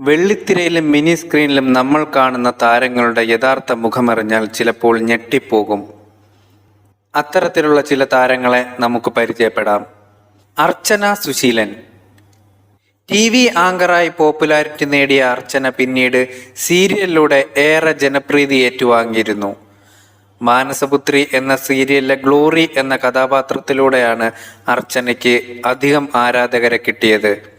വെള്ളിത്തിരയിലും mini സ്ക്രീനിലും നമ്മൾ കാണുന്ന താരങ്ങളുടെ യഥാർത്ഥ മുഖമറിഞ്ഞാൽ ചിലപ്പോൾ ഞെട്ടിപ്പോകും. അത്തരത്തിലുള്ള ചില താരങ്ങളെ നമുക്ക് പരിചയപ്പെടാം. അർച്ചന സുശീലൻ. ടി വി ആങ്കറായി പോപ്പുലാരിറ്റി നേടിയ അർച്ചന പിന്നീട് സീരിയലിലൂടെ ഏറെ ജനപ്രീതി ഏറ്റുവാങ്ങിയിരുന്നു. മാനസപുത്രി എന്ന സീരിയലിലെ ഗ്ലോറി എന്ന കഥാപാത്രത്തിലൂടെയാണ് അർച്ചനയ്ക്ക് അധികം ആരാധകരെ കിട്ടിയത്.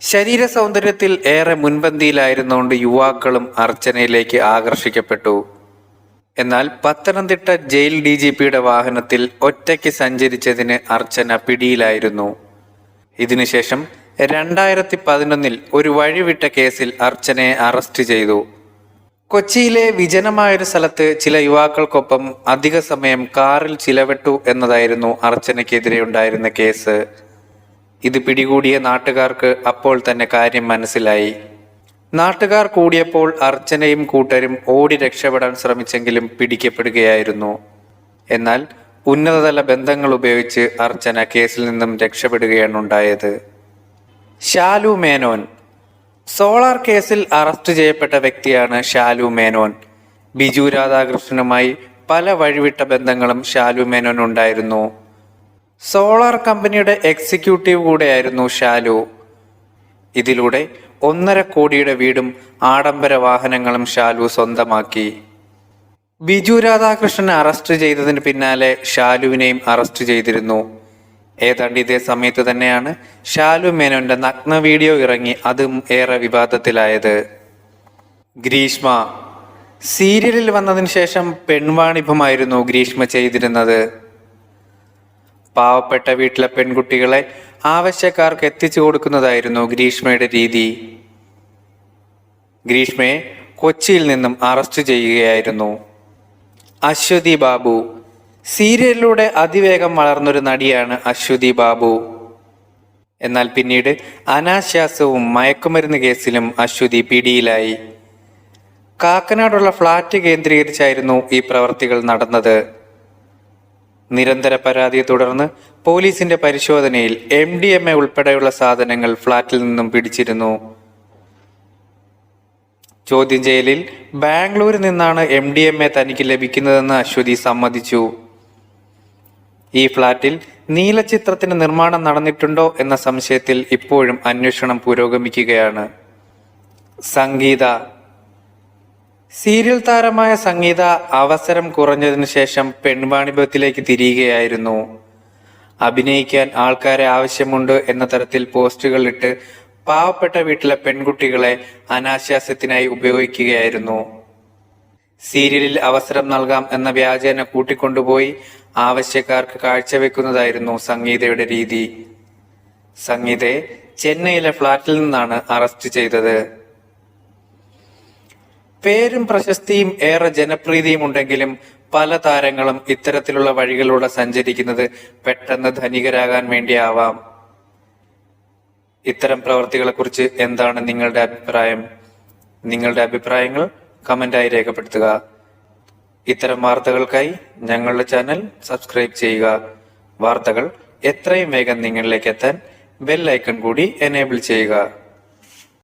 ശരീര സൗന്ദര്യത്തിൽ ഏറെ മുൻപന്തിയിലായിരുന്നുകൊണ്ട് യുവാക്കളും അർച്ചനയിലേക്ക് ആകർഷിക്കപ്പെട്ടു. എന്നാൽ പത്തനംതിട്ട ജയിൽ ഡി ജി പിയുടെ വാഹനത്തിൽ ഒറ്റയ്ക്ക് സഞ്ചരിച്ചതിന് അർച്ചന പിടിയിലായിരുന്നു. ഇതിനുശേഷം രണ്ടായിരത്തി പതിനൊന്നിൽ ഒരു വഴിവിട്ട കേസിൽ അർച്ചനയെ അറസ്റ്റ് ചെയ്തു. കൊച്ചിയിലെ വിജനമായൊരു സ്ഥലത്ത് ചില യുവാക്കൾക്കൊപ്പം അധിക സമയം കാറിൽ ചിലവിട്ടു എന്നതായിരുന്നു അർച്ചനയ്ക്കെതിരെ ഉണ്ടായിരുന്ന കേസ്. ഇത് പിടികൂടിയ നാട്ടുകാർക്ക് അപ്പോൾ തന്നെ കാര്യം മനസ്സിലായി. നാട്ടുകാർ കൂടിയപ്പോൾ അർച്ചനയും കൂട്ടരും ഓടി രക്ഷപ്പെടാൻ ശ്രമിച്ചെങ്കിലും പിടിക്കപ്പെടുകയായിരുന്നു. എന്നാൽ ഉന്നതതല ബന്ധങ്ങൾ ഉപയോഗിച്ച് അർച്ചന കേസിൽ നിന്നും രക്ഷപ്പെടുകയാണ് ഉണ്ടായത്. ഷാലു മേനോൻ. സോളാർ കേസിൽ അറസ്റ്റ് ചെയ്യപ്പെട്ട വ്യക്തിയാണ് ഷാലു മേനോൻ. ബിജു രാധാകൃഷ്ണനുമായി പല വഴിവിട്ട ബന്ധങ്ങളും ഷാലു മേനോൻ ഉണ്ടായിരുന്നു സോളാർ കമ്പനിയുടെ എക്സിക്യൂട്ടീവ് കൂടെയായിരുന്നു ഷാലു. ഇതിലൂടെ ഒന്നര കോടിയുടെ വീടും ആഡംബര വാഹനങ്ങളും ഷാലു സ്വന്തമാക്കി. ബിജു രാധാകൃഷ്ണനെ അറസ്റ്റ് ചെയ്തതിന് പിന്നാലെ ഷാലുവിനെയും അറസ്റ്റ് ചെയ്തിരുന്നു. ഏതാണ്ട് ഇതേ സമയത്ത് തന്നെയാണ് ഷാലു മേനോന്റെ നഗ്ന വീഡിയോ ഇറങ്ങി അതും ഏറെ വിവാദത്തിലായത്. ഗ്രീഷ്മ. സീരിയലിൽ വന്നതിന് ശേഷം പെൺവാണിഭമായിരുന്നു ഗ്രീഷ്മ ചെയ്തിരുന്നത്. പാവപ്പെട്ട വീട്ടിലെ പെൺകുട്ടികളെ ആവശ്യക്കാർക്ക് എത്തിച്ചു കൊടുക്കുന്നതായിരുന്നു ഗ്രീഷ്മയുടെ രീതി. ഗ്രീഷ്മയെ കൊച്ചിയിൽ നിന്നും അറസ്റ്റ് ചെയ്യുകയായിരുന്നു. അശ്വതി ബാബു. സീരിയലിലൂടെ അതിവേഗം വളർന്നൊരു നടിയാണ് അശ്വതി ബാബു. എന്നാൽ പിന്നീട് അനാശ്വാസവും മയക്കുമരുന്ന് കേസിലും അശ്വതി പിടിയിലായി. കാക്കനാടുള്ള ഫ്ളാറ്റ് കേന്ദ്രീകരിച്ചായിരുന്നു ഈ പ്രവർത്തികൾ നടന്നത്. നിരന്തര പരാതിയെ തുടർന്ന് പോലീസിന്റെ പരിശോധനയിൽ എം ഡി എം എ ഉൾപ്പെടെയുള്ള സാധനങ്ങൾ ഫ്ളാറ്റിൽ നിന്നും പിടിച്ചിരുന്നു. ചോദ്യം ചെയ്യലിൽ ബാംഗ്ലൂരിൽ നിന്നാണ് എം ഡി എം എ തനിക്ക് ലഭിക്കുന്നതെന്ന് അശ്വതി സമ്മതിച്ചു. ഈ ഫ്ളാറ്റിൽ നീലചിത്രത്തിന് നിർമ്മാണം നടന്നിട്ടുണ്ടോ എന്ന സംശയത്തിൽ ഇപ്പോഴും അന്വേഷണം പുരോഗമിക്കുകയാണ്. സംഗീത സീരിയൽ താരമായ സംഗീത അവസരം കുറഞ്ഞതിനു ശേഷം പെൺവാണിഭത്തിലേക്ക് തിരിയുകയായിരുന്നു. അഭിനയിക്കാൻ ആൾക്കാരെ ആവശ്യമുണ്ട് എന്ന തരത്തിൽ പോസ്റ്റുകൾ ഇട്ട് പാവപ്പെട്ട വീട്ടിലെ പെൺകുട്ടികളെ അനാശാസ്യത്തിനായി ഉപയോഗിക്കുകയായിരുന്നു. സീരിയലിൽ അവസരം നൽകാം എന്ന വ്യാജേന കൂട്ടിക്കൊണ്ടുപോയി ആവശ്യക്കാർക്ക് കാഴ്ചവെക്കുന്നതായിരുന്നു സംഗീതയുടെ രീതി. സംഗീതയെ ചെന്നൈയിലെ ഫ്ളാറ്റിൽ നിന്നാണ് അറസ്റ്റ് ചെയ്തത്. പേരും പ്രശസ്തിയും ഏറെ ജനപ്രീതിയും ഉണ്ടെങ്കിലും പല താരങ്ങളും ഇത്തരത്തിലുള്ള വഴികളിലൂടെ സഞ്ചരിക്കുന്നത് പെട്ടെന്ന് ധനികരാകാൻ വേണ്ടിയാവാം. ഇത്തരം പ്രവർത്തികളെ കുറിച്ച് എന്താണ് നിങ്ങളുടെ അഭിപ്രായം? നിങ്ങളുടെ അഭിപ്രായങ്ങൾ കമന്റായി രേഖപ്പെടുത്തുക. ഇത്തരം വാർത്തകൾക്കായി ഞങ്ങളുടെ ചാനൽ സബ്സ്ക്രൈബ് ചെയ്യുക. വാർത്തകൾ എത്രയും വേഗം നിങ്ങളിലേക്ക് എത്താൻ ബെൽ ഐക്കൺ കൂടി എനേബിൾ ചെയ്യുക.